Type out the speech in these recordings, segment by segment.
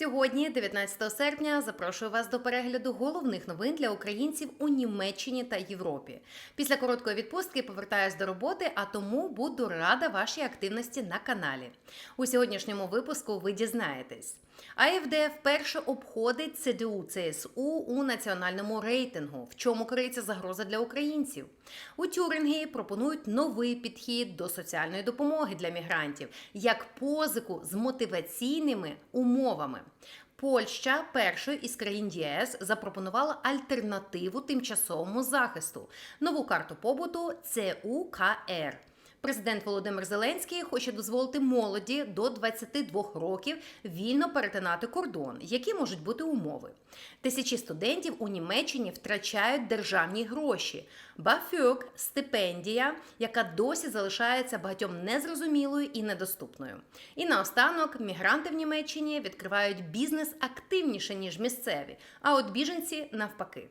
Сьогодні, 19 серпня, запрошую вас до перегляду головних новин для українців у Німеччині та Європі. Після короткої відпустки повертаюсь до роботи, а тому буду рада вашій активності на каналі. У сьогоднішньому випуску ви дізнаєтесь. АФД вперше обходить ЦДУ ЦСУ у національному рейтингу. В чому криється загроза для українців? У Тюрингі пропонують новий підхід до соціальної допомоги для мігрантів як позику з мотиваційними умовами. Польща першою із країн ЄС запропонувала альтернативу тимчасовому захисту нову карту побуту ЦУКР. Президент Володимир Зеленський хоче дозволити молоді до 22 років вільно перетинати кордон. Які можуть бути умови? Тисячі студентів у Німеччині втрачають державні гроші. Бафюк стипендія, яка досі залишається багатьом незрозумілою і недоступною. І наостанок мігранти в Німеччині відкривають бізнес активніше ніж місцеві, а от біженці навпаки.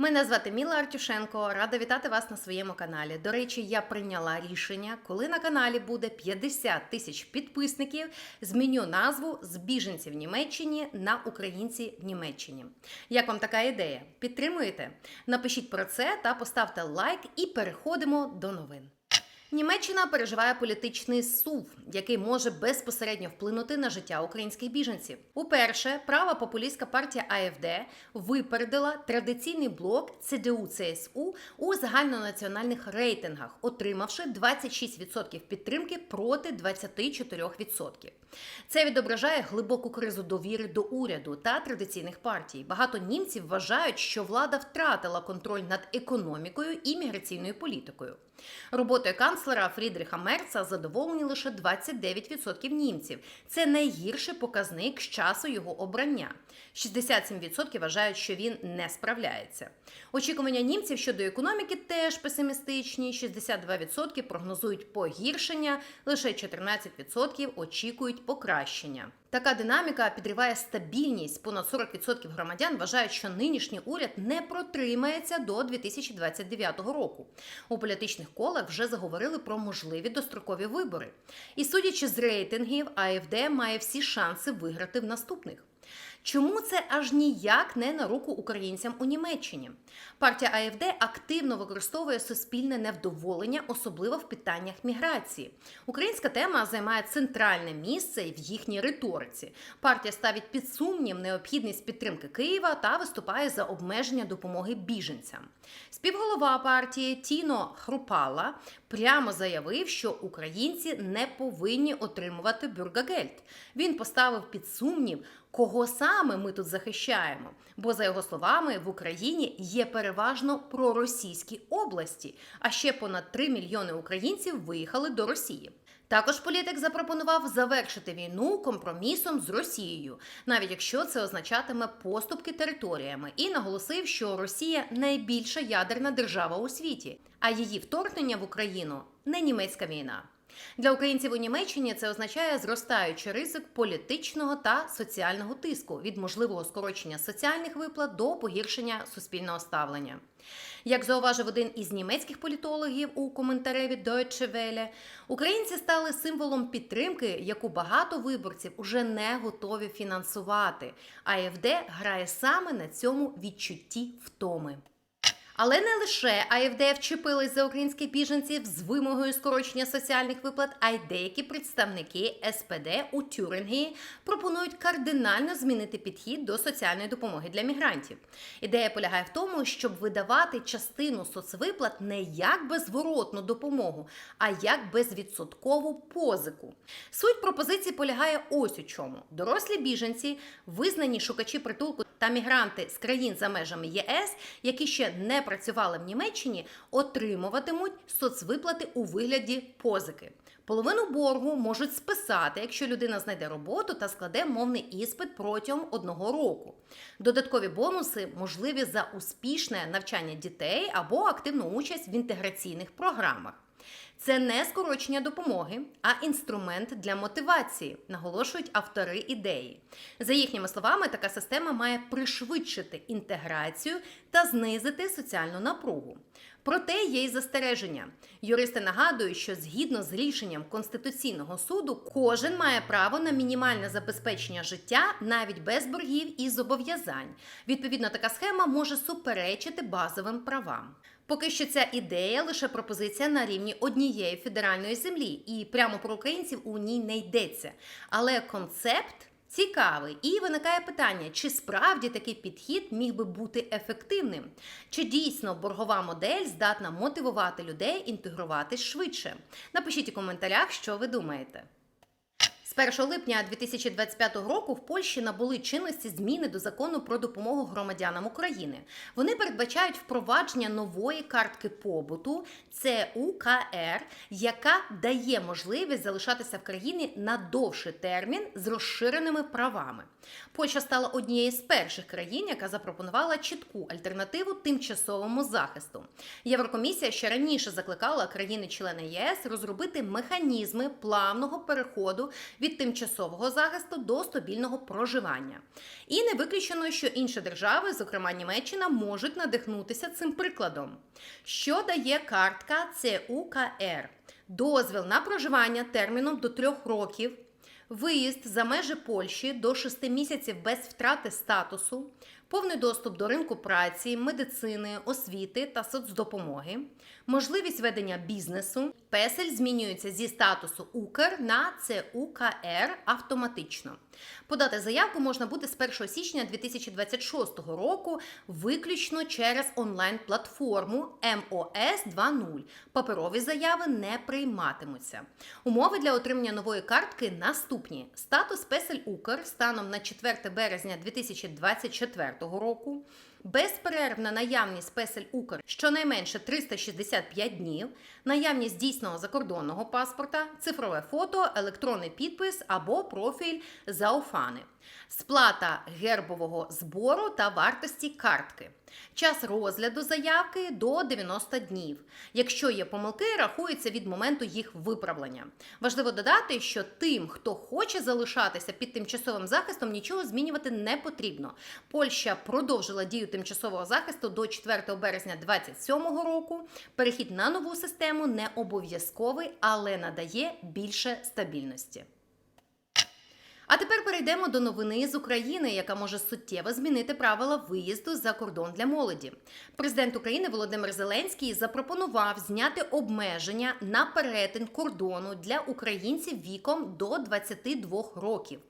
Мене звати Міла Артюшенко. Рада вітати вас на своєму каналі. До речі, я прийняла рішення, коли на каналі буде 50 тисяч підписників, зміню назву з біженців Німеччині на українці в Німеччині. Як вам така ідея? Підтримуєте? Напишіть про це та поставте лайк, і переходимо до новин. Німеччина переживає політичний сув, який може безпосередньо вплинути на життя українських біженців. Уперше права популістська партія АФД випередила традиційний блок ЦДУ ЦСУ у загальнонаціональних рейтингах, отримавши 26% підтримки проти 24%. Це відображає глибоку кризу довіри до уряду та традиційних партій. Багато німців вважають, що влада втратила контроль над економікою і міграційною політикою. Роботою канцлера Фрідріха Мерца задоволені лише 29% німців. Це найгірший показник з часу його обрання. 67% вважають, що він не справляється. Очікування німців щодо економіки теж песимістичні. 62% прогнозують погіршення, лише 14% очікують покращення. Така динаміка підриває стабільність. Понад 40% громадян вважають, що нинішній уряд не протримається до 2029 року. У політичних колах вже заговорили про можливі дострокові вибори. І судячи з рейтингів, АФД має всі шанси виграти в наступних. Чому це аж ніяк не на руку українцям у Німеччині? Партія АФД активно використовує суспільне невдоволення, особливо в питаннях міграції. Українська тема займає центральне місце в їхній риториці. Партія ставить під сумнів необхідність підтримки Києва та виступає за обмеження допомоги біженцям. Співголова партії Тіно Хрупала прямо заявив, що українці не повинні отримувати бюргагельд. Він поставив під сумнів, кого саме ми тут захищаємо. Бо, за його словами, в Україні є переважно проросійські області, а ще понад 3 мільйони українців виїхали до Росії. Також політик запропонував завершити війну компромісом з Росією, навіть якщо це означатиме поступки територіями, і наголосив, що Росія найбільша ядерна держава у світі, а її вторгнення в Україну не німецька війна. Для українців у Німеччині це означає зростаючий ризик політичного та соціального тиску від можливого скорочення соціальних виплат до погіршення суспільного ставлення. Як зауважив один із німецьких політологів у коментарі від Deutsche Welle, українці стали символом підтримки, яку багато виборців уже не готові фінансувати. АФД грає саме на цьому відчутті втоми. Але не лише АФД вчепились за українських біженців з вимогою скорочення соціальних виплат, а й деякі представники СПД у Тюрингі пропонують кардинально змінити підхід до соціальної допомоги для мігрантів. Ідея полягає в тому, щоб видавати частину соцвиплат не як безворотну допомогу, а як безвідсоткову позику. Суть пропозиції полягає ось у чому: дорослі біженці, визнані шукачі притулку та мігранти з країн за межами ЄС, які ще не працювали в Німеччині, отримуватимуть соцвиплати у вигляді позики. Половину боргу можуть списати, якщо людина знайде роботу та складе мовний іспит протягом одного року. Додаткові бонуси можливі за успішне навчання дітей або активну участь в інтеграційних програмах. Це не скорочення допомоги, а інструмент для мотивації, наголошують автори ідеї. За їхніми словами, така система має пришвидшити інтеграцію та знизити соціальну напругу. Проте є й застереження. Юристи нагадують, що згідно з рішенням Конституційного суду, кожен має право на мінімальне забезпечення життя навіть без боргів і зобов'язань. Відповідно, така схема може суперечити базовим правам. Поки що ця ідея лише пропозиція на рівні однієї федеральної землі, і прямо про українців у ній не йдеться. Але концепт. Цікавий, і виникає питання, чи справді такий підхід міг би бути ефективним? Чи дійсно боргова модель здатна мотивувати людей інтегруватись швидше? Напишіть у коментарях, що ви думаєте. З 1 липня 2025 року в Польщі набули чинності зміни до закону про допомогу громадянам України. Вони передбачають впровадження нової картки побуту ЦУКР, яка дає можливість залишатися в країні на довший термін з розширеними правами. Польща стала однією з перших країн, яка запропонувала чітку альтернативу тимчасовому захисту. Єврокомісія ще раніше закликала країни-члени ЄС розробити механізми плавного переходу від тимчасового захисту до стабільного проживання. І не виключено, що інші держави, зокрема Німеччина, можуть надихнутися цим прикладом. Що дає картка ЦУКР? Дозвіл на проживання терміном до трьох років. Виїзд за межі Польщі до 6 місяців без втрати статусу, повний доступ до ринку праці, медицини, освіти та соцдопомоги, можливість ведення бізнесу. Песель змінюється зі статусу Укр на ЦУКР автоматично. Подати заявку можна буде з 1 січня 2026 року виключно через онлайн-платформу МОС 2.0. Паперові заяви не прийматимуться. Умови для отримання нової картки наступні: статус Песель Укр станом на 4 березня 2024 року. Безперервна наявність песель Укр щонайменше 365 днів, наявність дійсного закордонного паспорта, цифрове фото, електронний підпис або профіль Зауфани, сплата гербового збору та вартості картки. Час розгляду заявки до 90 днів. Якщо є помилки, рахується від моменту їх виправлення. Важливо додати, що тим, хто хоче залишатися під тимчасовим захистом, нічого змінювати не потрібно. Польща продовжила дію тимчасового захисту до 4 березня 2027 року. Перехід на нову систему не обов'язковий, але надає більше стабільності. А тепер перейдемо до новини з України, яка може суттєво змінити правила виїзду за кордон для молоді. Президент України Володимир Зеленський запропонував зняти обмеження на перетин кордону для українців віком до 22 років.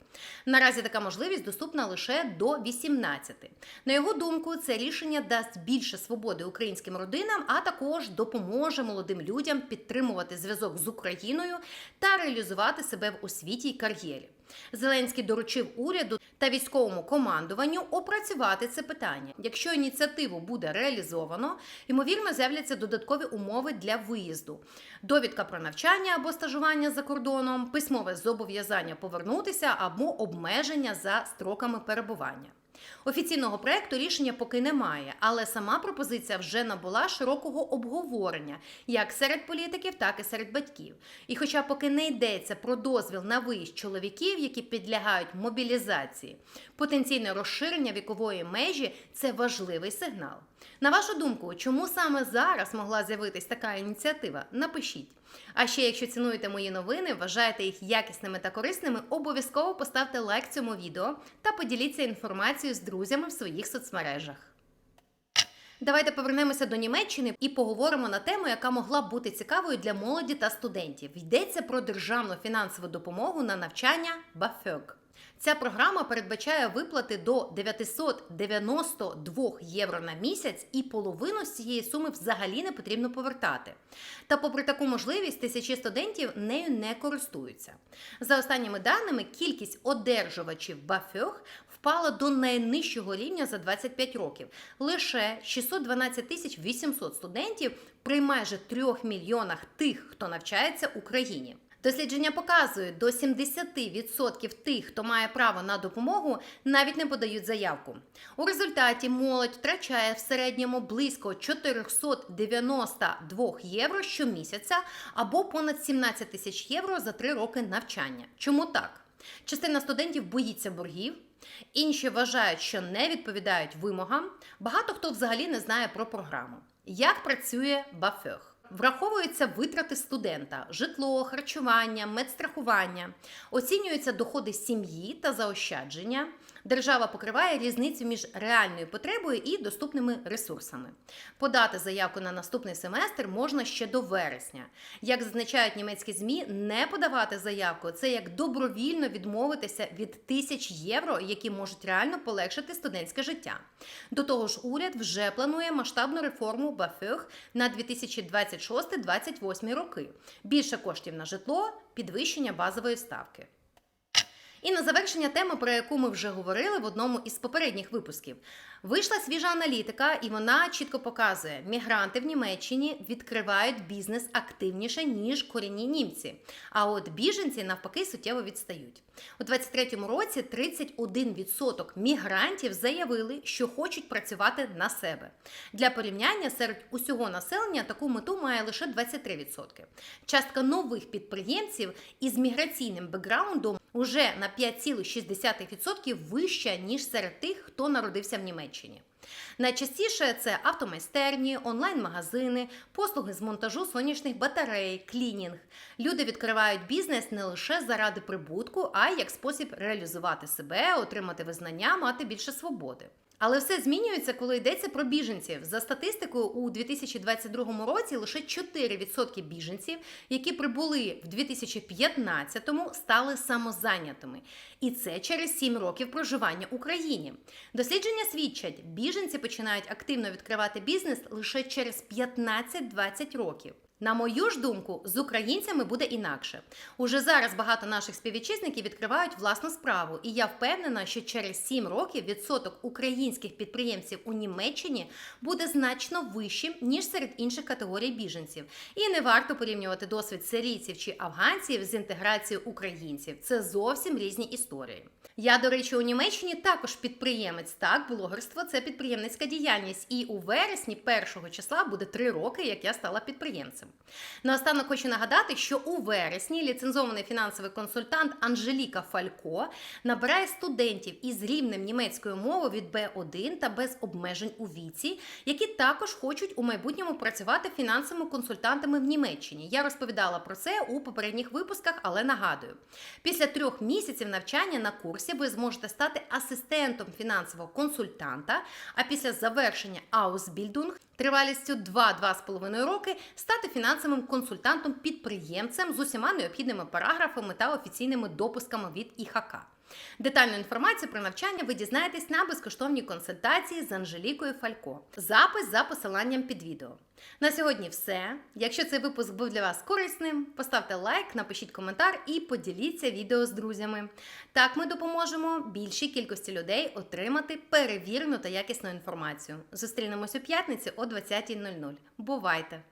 Наразі така можливість доступна лише до 18. На його думку, це рішення дасть більше свободи українським родинам, а також допоможе молодим людям підтримувати зв'язок з Україною та реалізувати себе в освіті й кар'єрі. Зеленський доручив уряду та військовому командуванню опрацювати це питання. Якщо ініціативу буде реалізовано, ймовірно, з'являться додаткові умови для виїзду: довідка про навчання або стажування за кордоном, письмове зобов'язання повернутися або обмеження за строками перебування. Офіційного проекту рішення поки немає, але сама пропозиція вже набула широкого обговорення як серед політиків, так і серед батьків. І, хоча поки не йдеться про дозвіл на виїзд чоловіків, які підлягають мобілізації, потенційне розширення вікової межі це важливий сигнал. На вашу думку, чому саме зараз могла з'явитись така ініціатива? Напишіть. А ще, якщо цінуєте мої новини, вважаєте їх якісними та корисними, обов'язково поставте лайк цьому відео та поділіться інформацією з друзями в своїх соцмережах. Давайте повернемося до Німеччини і поговоримо на тему, яка могла б бути цікавою для молоді та студентів. Йдеться про державну фінансову допомогу на навчання BAföG. Ця програма передбачає виплати до 992 євро на місяць, і половину з цієї суми взагалі не потрібно повертати. Та, попри таку можливість, тисячі студентів нею не користуються. За останніми даними, кількість одержувачів BAföG впала до найнижчого рівня за 25 років. Лише 612 тисяч 800 студентів при майже 3 мільйонах тих, хто навчається в Україні. Дослідження показують, до 70% тих, хто має право на допомогу, навіть не подають заявку. У результаті молодь втрачає в середньому близько 492 євро щомісяця або понад 17 тисяч євро за три роки навчання. Чому так? Частина студентів боїться боргів. Інші вважають, що не відповідають вимогам. Багато хто взагалі не знає про програму. Як працює Бафех? Враховуються витрати студента, житло, харчування, медстрахування, оцінюються доходи сім'ї та заощадження. Держава покриває різницю між реальною потребою і доступними ресурсами. Подати заявку на наступний семестр можна ще до вересня. Як зазначають німецькі змі, не подавати заявку це як добровільно відмовитися від тисяч євро, які можуть реально полегшити студентське життя. До того ж, уряд вже планує масштабну реформу БАФЕХ на 2026-2028 роки. Більше коштів на житло, підвищення базової ставки. І на завершення теми, про яку ми вже говорили в одному із попередніх випусків, вийшла свіжа аналітика, і вона чітко показує, мігранти в Німеччині відкривають бізнес активніше ніж корінні німці. А от біженці навпаки суттєво відстають. У 23-му році 31% мігрантів заявили, що хочуть працювати на себе. Для порівняння серед усього населення таку мету має лише 23%. Частка нових підприємців із міграційним бекграундом уже на 5,6% вища, ніж серед тих, хто народився в Німеччині. Найчастіше це автомайстерні, онлайн-магазини, послуги з монтажу сонячних батарей, клінінг. Люди відкривають бізнес не лише заради прибутку, а й як спосіб реалізувати себе, отримати визнання, мати більше свободи. Але все змінюється, коли йдеться про біженців. За статистикою, у 2022 році лише 4% біженців, які прибули в 2015-му, стали самозайнятими. І це через 7 років проживання в Україні. Дослідження свідчать, біженці починають активно відкривати бізнес лише через 15-20 років. На мою ж думку, з українцями буде інакше. Уже зараз багато наших співвітчизників відкривають власну справу, і я впевнена, що через 7 років відсоток українських підприємців у Німеччині буде значно вищим ніж серед інших категорій біженців. І не варто порівнювати досвід сирійців чи афганців з інтеграцією українців. Це зовсім різні історії. Я, до речі, у Німеччині також підприємець. Так, блогерство це підприємницька діяльність. І у вересні першого числа буде 3 роки, як я стала підприємцем. Наостанок хочу нагадати, що у вересні ліцензований фінансовий консультант Анжеліка Фалько набирає студентів із рівнем німецької мови від B1 та без обмежень у віці, які також хочуть у майбутньому працювати фінансовими консультантами в Німеччині. Я розповідала про це у попередніх випусках, але нагадую: після трьох місяців навчання на курсі ви зможете стати асистентом фінансового консультанта. А після завершення Ausbildung тривалістю 2-2,5 роки стати фінансовим консультантом-підприємцем з усіма необхідними параграфами та офіційними допусками від ІХК. Детальну інформацію про навчання ви дізнаєтесь на безкоштовній консультації з Анжелікою Фалько. Запис за посиланням під відео. На сьогодні все. Якщо цей випуск був для вас корисним, поставте лайк, напишіть коментар і поділіться відео з друзями. Так ми допоможемо більшій кількості людей отримати перевірену та якісну інформацію. Зустрінемось у п'ятницю о 20.00. Бувайте!